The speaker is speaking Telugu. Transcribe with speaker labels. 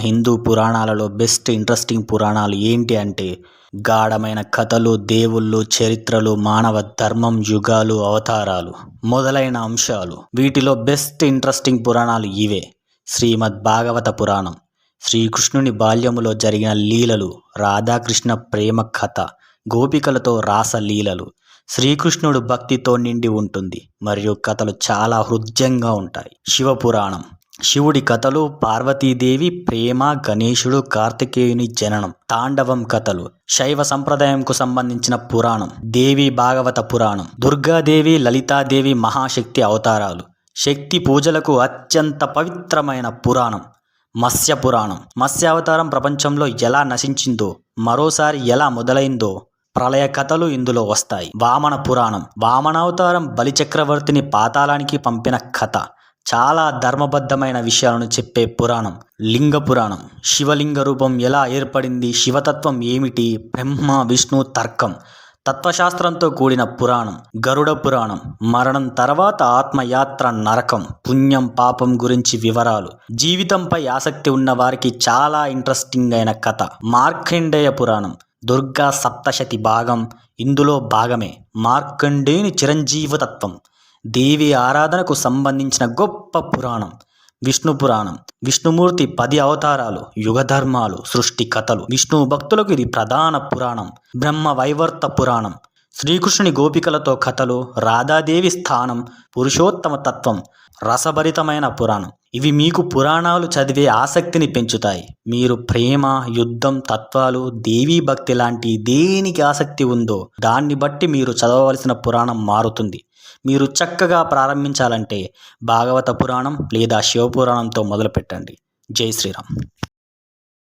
Speaker 1: హిందూ పురాణాలలో బెస్ట్ ఇంట్రెస్టింగ్ పురాణాలు ఏంటి అంటే గాఢమైన కథలు దేవుళ్ళు చరిత్రలు మానవ ధర్మం యుగాలు అవతారాలు మొదలైన అంశాలు. వీటిలో బెస్ట్ ఇంట్రెస్టింగ్ పురాణాలు ఇవే. శ్రీమద్ భాగవత పురాణం. శ్రీకృష్ణుని బాల్యములో జరిగిన లీలలు రాధాకృష్ణ ప్రేమ కథ గోపికలతో రాస లీలలు శ్రీకృష్ణుడు భక్తితో నిండి ఉంటుంది. మరియు కథలు చాలా హృద్యంగా ఉంటాయి. శివపురాణం. శివుడి కథలు పార్వతీదేవి ప్రేమ గణేశుడు కార్తికేయుని జననం తాండవం కథలు శైవ సంప్రదాయంకు సంబంధించిన పురాణం దేవి భాగవత పురాణం దుర్గాదేవి లలితాదేవి మహాశక్తి అవతారాలు శక్తి పూజలకు అత్యంత పవిత్రమైన పురాణం మత్స్య పురాణం. మత్స్య అవతారం ప్రపంచంలో ఎలా నశించిందో మరోసారి ఎలా మొదలైందో ప్రళయ కథలు ఇందులో వస్తాయి. వామన పురాణం. వామనావతారం బలిచక్రవర్తిని పాతాళానికి పంపిన కథ. చాలా ధర్మబద్ధమైన విషయాలను చెప్పే పురాణం లింగ పురాణం. శివలింగ రూపం ఎలా ఏర్పడింది శివతత్వం ఏమిటి బ్రహ్మ విష్ణు తర్కం. తత్వశాస్త్రంతో కూడిన పురాణం గరుడ పురాణం. మరణం తర్వాత ఆత్మయాత్ర నరకం పుణ్యం పాపం గురించి వివరాలు. జీవితంపై ఆసక్తి ఉన్న వారికి చాలా ఇంట్రెస్టింగ్ అయిన కథ మార్కండేయ పురాణం. దుర్గా సప్తశతి భాగం ఇందులో భాగమే. మార్కండేయుని చిరంజీవతత్వం. దేవి ఆరాధనకు సంబంధించిన గొప్ప పురాణం. విష్ణు పురాణం. విష్ణుమూర్తి పది అవతారాలు యుగధర్మాలు సృష్టి కథలు. విష్ణు భక్తులకు ఇది ప్రధాన పురాణం. బ్రహ్మ వైవర్త పురాణం. శ్రీకృష్ణుని గోపికలతో కథలు రాధాదేవి స్థానం పురుషోత్తమ తత్వం రసభరితమైన పురాణం. ఇవి మీకు పురాణాలు చదివే ఆసక్తిని పెంచుతాయి. మీరు ప్రేమ యుద్ధం తత్వాలు దేవీ భక్తి లాంటి దేనికి ఆసక్తి ఉందో దాన్ని బట్టి మీరు చదవవలసిన పురాణం మారుతుంది. మీరు చక్కగా ప్రారంభించాలంటే భాగవత పురాణం లేదా శివపురాణంతో మొదలుపెట్టండి. జై శ్రీరామ్.